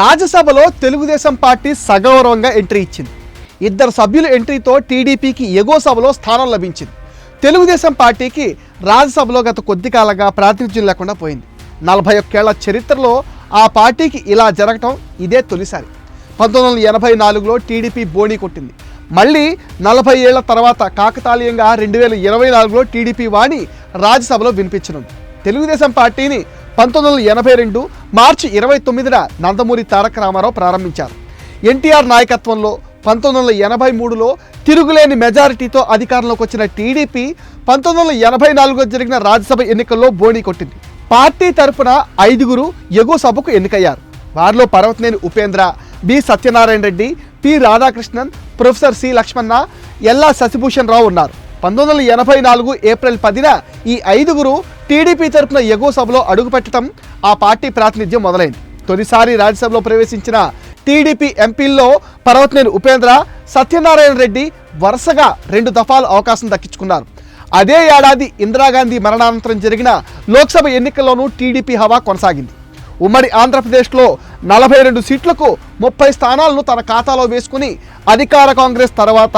రాజ్యసభలో తెలుగుదేశం పార్టీ సగౌరవంగా ఎంట్రీ ఇచ్చింది. ఇద్దరు సభ్యుల ఎంట్రీతో టీడీపీకి ఎగో సభలో స్థానం లభించింది. తెలుగుదేశం పార్టీకి రాజ్యసభలో గత కొద్ది కాలంగా ప్రాతినిధ్యం లేకుండా పోయింది. నలభై ఒక్కేళ్ళ చరిత్రలో ఆ పార్టీకి ఇలా జరగటం ఇదే తొలిసారి. పంతొమ్మిది వందల ఎనభై నాలుగులో టీడీపీ బోణి కొట్టింది. మళ్ళీ నలభై ఏళ్ళ తర్వాత కాకతాళీయంగా రెండు వేల ఇరవై నాలుగులో టీడీపీ వాణి రాజ్యసభలో వినిపించనుంది. తెలుగుదేశం పార్టీని పంతొమ్మిది వందల ఎనభై రెండు మార్చి ఇరవై తొమ్మిదిన నందమూరి తారక రామారావు ప్రారంభించారు. ఎన్టీఆర్ నాయకత్వంలో పంతొమ్మిది వందల ఎనభై మూడులో తిరుగులేని మెజారిటీతో అధికారంలోకి వచ్చిన టీడీపీ పంతొమ్మిది వందల ఎనభై నాలుగులో జరిగిన రాజ్యసభ ఎన్నికల్లో బోణీ కొట్టింది. పార్టీ తరపున ఐదుగురు ఎగువ సభకు ఎన్నికయ్యారు. వారిలో Parvathaneni Upendra B Satyanarayana Reddy P Radhakrishnan professor C Lakshmana Ella Sasibhushan Rao ఉన్నారు. పంతొమ్మిది వందల ఎనభై నాలుగు ఏప్రిల్ పదిన ఈ ఐదుగురు టీడీపీ తరపున ఎగువ సభలో అడుగుపెట్టడం ఆ పార్టీ ప్రాతినిధ్యం మొదలైంది. తొలిసారి రాజ్యసభలో ప్రవేశించిన టీడీపీ ఎంపీల్లో పర్వతనేని ఉపేంద్ర సత్యనారాయణ రెడ్డి వరుసగా రెండు దఫాలు అవకాశం దక్కించుకున్నారు. అదే ఏడాది ఇందిరాగాంధీ మరణానంతరం జరిగిన లోక్సభ ఎన్నికల్లోనూ టీడీపీ హవా కొనసాగింది. ఉమ్మడి ఆంధ్రప్రదేశ్లో నలభై రెండు సీట్లకు ముప్పై స్థానాలను తన ఖాతాలో వేసుకుని అధికార కాంగ్రెస్ తర్వాత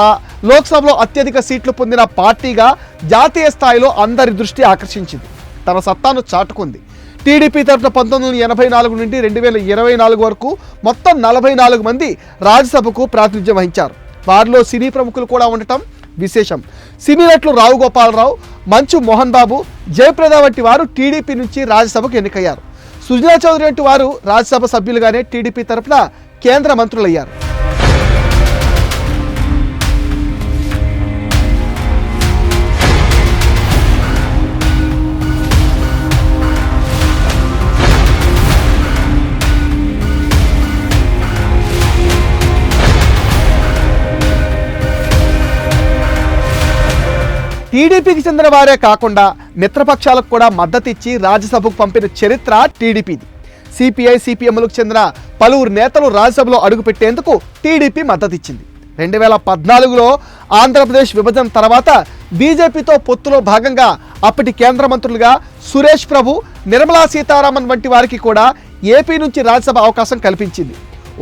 లోక్సభలో అత్యధిక సీట్లు పొందిన పార్టీగా జాతీయ స్థాయిలో అందరి దృష్టి ఆకర్షించింది. తన సత్తాను చాటుకుంది. టీడీపీ తరఫున పంతొమ్మిది వందల ఎనభై నాలుగు నుండి రెండు వేల ఇరవై నాలుగు వరకు మొత్తం నలభై నాలుగు మంది రాజ్యసభకు ప్రాతినిధ్యం వహించారు. వారిలో సినీ ప్రముఖులు కూడా ఉండటం విశేషం. సినీ నటులు రావు గోపాలరావు మంచు మోహన్ బాబు జయప్రద వంటి వారు టీడీపీ నుంచి రాజ్యసభకు ఎన్నికయ్యారు. సుజనా చౌదరి వంటి వారు రాజ్యసభ సభ్యులుగానే టీడీపీ తరఫున కేంద్ర మంత్రులయ్యారు. టీడీపీకి చెందిన వారే కాకుండా మిత్రపక్షాలకు కూడా మద్దతిచ్చి రాజ్యసభకు పంపిన చరిత్ర టీడీపీది. సిపిఐ సిపిఎంలకు చెందిన పలువురు నేతలు రాజ్యసభలో అడుగుపెట్టేందుకు టీడీపీ మద్దతిచ్చింది. రెండు వేల పద్నాలుగులో ఆంధ్రప్రదేశ్ విభజన తర్వాత బీజేపీతో పొత్తులో భాగంగా అప్పటి కేంద్ర మంత్రులుగా సురేష్ ప్రభు నిర్మలా సీతారామన్ వంటి వారికి కూడా ఏపీ నుంచి రాజ్యసభ అవకాశం కల్పించింది.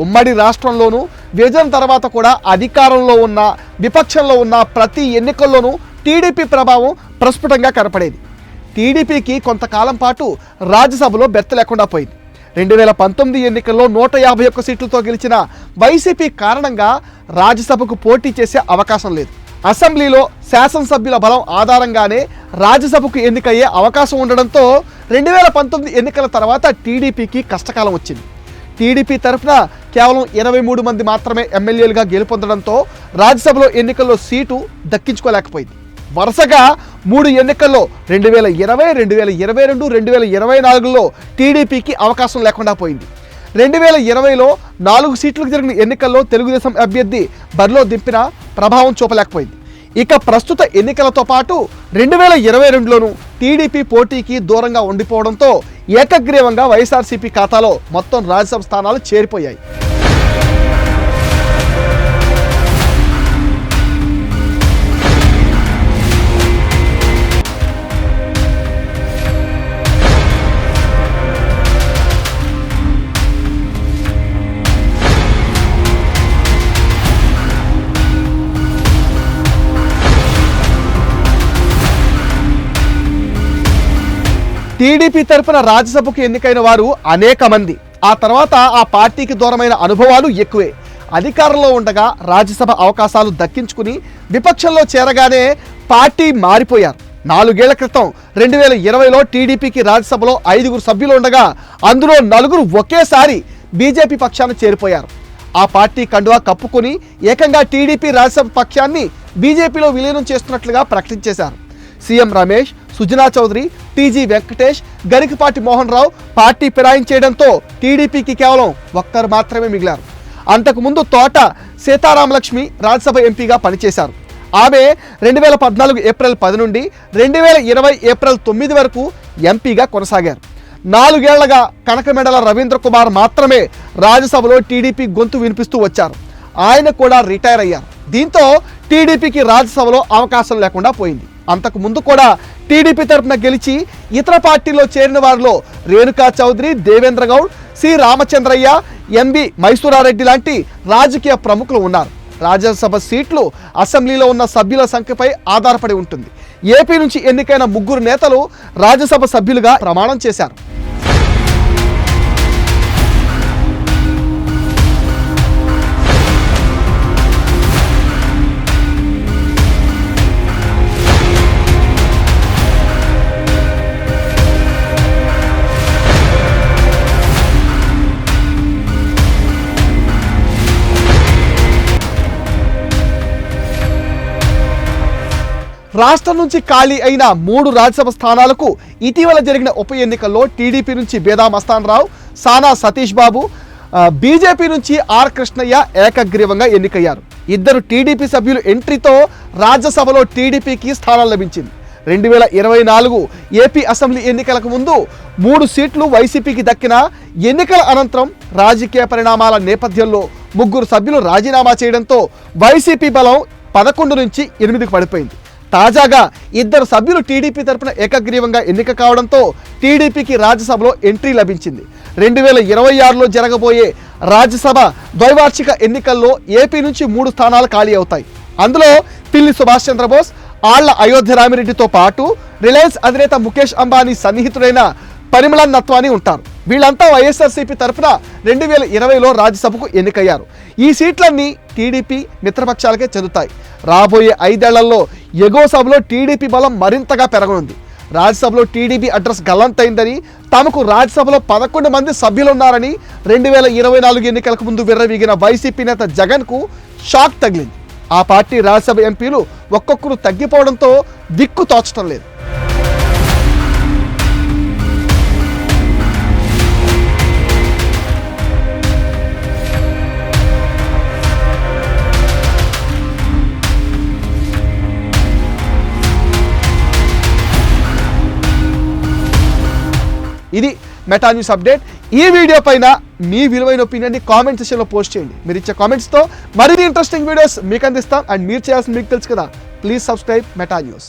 ఉమ్మడి రాష్ట్రంలోనూ విభజన తర్వాత కూడా అధికారంలో ఉన్న విపక్షంలో ఉన్న ప్రతి ఎన్నికల్లోనూ టీడీపీ ప్రభావం ప్రస్ఫుటంగా కనపడేది. టీడీపీకి కొంతకాలం పాటు రాజ్యసభలో బెత్త లేకుండా పోయింది. రెండు వేల పంతొమ్మిది ఎన్నికల్లో నూట యాభై ఒక్క సీట్లతో గెలిచిన వైసీపీ కారణంగా రాజ్యసభకు పోటీ చేసే అవకాశం లేదు. అసెంబ్లీలో శాసనసభ్యుల బలం ఆధారంగానే రాజ్యసభకు ఎన్నికయ్యే అవకాశం ఉండడంతో రెండు వేల పంతొమ్మిది ఎన్నికల తర్వాత టీడీపీకి కష్టకాలం వచ్చింది. టీడీపీ తరఫున కేవలం ఇరవై మూడు మంది మాత్రమే ఎమ్మెల్యేలుగా గెలుపొందడంతో రాజ్యసభలో ఎన్నికల్లో సీటు దక్కించుకోలేకపోయింది. వరుసగా మూడు ఎన్నికల్లో రెండు వేల ఇరవై రెండు వేల ఇరవై రెండు రెండు వేల ఇరవై నాలుగులో టీడీపీకి అవకాశం లేకుండా పోయింది. రెండు వేల ఇరవైలో నాలుగు సీట్లకు జరిగిన ఎన్నికల్లో తెలుగుదేశం అభ్యర్థి బరిలో దింపిన ప్రభావం చూపలేకపోయింది. ఇక ప్రస్తుత ఎన్నికలతో పాటు రెండు వేల ఇరవై రెండులోనూ టీడీపీ పోటీకి దూరంగా ఉండిపోవడంతో ఏకగ్రీవంగా వైఎస్ఆర్సీపీ ఖాతాలో మొత్తం రాజ్యసభ స్థానాలు చేరిపోయాయి. టీడీపీ తరపున రాజ్యసభకు ఎన్నికైన వారు అనేక మంది. ఆ తర్వాత ఆ పార్టీకి దూరమైన అనుభవాలు ఎక్కువే. అధికారంలో ఉండగా రాజ్యసభ అవకాశాలు దక్కించుకుని విపక్షంలో చేరగానే పార్టీ మారిపోయారు. నాలుగేళ్ళ క్రితం రెండు వేల ఇరవైలో టీడీపీకి రాజ్యసభలో ఐదుగురు సభ్యులు ఉండగా అందులో నలుగురు ఒకేసారి బీజేపీ పక్షాన్ని చేరిపోయారు. ఆ పార్టీ కండువా కప్పుకొని ఏకంగా టీడీపీ రాజ్యసభ పక్షాన్ని బీజేపీలో విలీనం చేస్తున్నట్లుగా ప్రకటించేశారు. CM Ramesh Sujana Chowdary TG Venkatesh Garikapati Mohan Rao party ఫిరాయించేయడంతో టీడీపీకి కేవలం ఒక్కరు మాత్రమే మిగిలారు. అంతకుముందు తోట సీతారామలక్ష్మి రాజ్యసభ ఎంపీగా పనిచేశారు. ఆమె రెండు వేల పద్నాలుగు ఏప్రిల్ పది నుండి రెండు వేల ఇరవై ఏప్రిల్ తొమ్మిది వరకు ఎంపీగా కొనసాగారు. నాలుగేళ్ళగా కనకమెడల రవీంద్ర కుమార్ మాత్రమే రాజ్యసభలో టీడీపీ గొంతు వినిపిస్తూ వచ్చారు. ఆయన కూడా రిటైర్ అయ్యారు. దీంతో టీడీపీకి రాజ్యసభలో అవకాశం లేకుండా పోయింది. అంతకు ముందు కూడా టీడీపీ తరపున గెలిచి ఇతర పార్టీలో చేరిన వారిలో రేణుకా చౌదరి దేవేంద్ర గౌడ్ సి రామచంద్రయ్య ఎంబి మైసూరారెడ్డి లాంటి రాజకీయ ప్రముఖులు ఉన్నారు. రాజ్యసభ సీట్లు అసెంబ్లీలో ఉన్న సభ్యుల సంఖ్యపై ఆధారపడి ఉంటుంది. ఏపీ నుంచి ఎన్నికైన ముగ్గురు నేతలు రాజ్యసభ సభ్యులుగా ప్రమాణం చేశారు. రాష్ట్రం నుంచి ఖాళీ అయిన మూడు రాజ్యసభ స్థానాలకు ఇటీవల జరిగిన ఉప ఎన్నికల్లో టీడీపీ నుంచి బేదా మస్తాన్ రావు సానా సతీష్ బాబు బీజేపీ నుంచి ఆర్ కృష్ణయ్య ఏకగ్రీవంగా ఎన్నికయ్యారు. ఇద్దరు టీడీపీ సభ్యులు ఎంట్రీతో రాజ్యసభలో టీడీపీకి స్థానం లభించింది. రెండు వేల ఇరవై నాలుగు ఏపీ అసెంబ్లీ ఎన్నికలకు ముందు మూడు సీట్లు వైసీపీకి దక్కిన ఎన్నికల అనంతరం రాజకీయ పరిణామాల నేపథ్యంలో ముగ్గురు సభ్యులు రాజీనామా చేయడంతో వైసీపీ బలం పదకొండు నుంచి ఎనిమిదికి పడిపోయింది. తాజాగా ఇద్దరు సభ్యులు టీడీపీ తరపున ఏకగ్రీవంగా ఎన్నిక కావడంతో టీడీపీకి రాజ్యసభలో ఎంట్రీ లభించింది. రెండు వేల ఇరవై ఆరులో జరగబోయే రాజ్యసభ ద్వైవార్షిక ఎన్నికల్లో ఏపీ నుంచి మూడు స్థానాలు ఖాళీ అవుతాయి. అందులో పిల్లి సుభాష్ చంద్రబోస్ ఆళ్ళ అయోధ్య రామిరెడ్డితో పాటు రిలయన్స్ అధినేత ముఖేష్ అంబానీ సన్నిహితుడైన పరిమళన్ నత్వాని ఉంటారు. వీళ్ళంతా వైఎస్ఆర్సీపీ తరఫున రెండు వేల ఇరవైలో రాజ్యసభకు ఎన్నికయ్యారు. ఈ సీట్లన్నీ టీడీపీ మిత్రపక్షాలకే చెందుతాయి. రాబోయే ఐదేళ్ళలో ఎగువ సభలో టీడీపీ బలం మరింతగా పెరగనుంది. రాజ్యసభలో టీడీపీ అడ్రస్ గల్లంతైందని తమకు రాజ్యసభలో పదకొండు మంది సభ్యులున్నారని రెండు వేల ఇరవై నాలుగు ఎన్నికలకు ముందు విర్రవీగిన వైసీపీ నేత జగన్కు షాక్ తగిలింది. ఆ పార్టీ రాజ్యసభ ఎంపీలు ఒక్కొక్కరు తగ్గిపోవడంతో దిక్కు తోచడం లేదు. ఇది మెటా న్యూస్ అప్డేట్ ఈ వీడియో పైన మీ విలువైన ఒపీనియన్ని కామెంట్ సెషన్లో పోస్ట్ చేయండి. మీరు ఇచ్చే కామెంట్స్తో మరిన్ని ఇంట్రెస్టింగ్ వీడియోస్ మీకు అందిస్తాం. అండ్ మీరు చేయాల్సిన మీకు తెలుసు కదా. Please subscribe meta news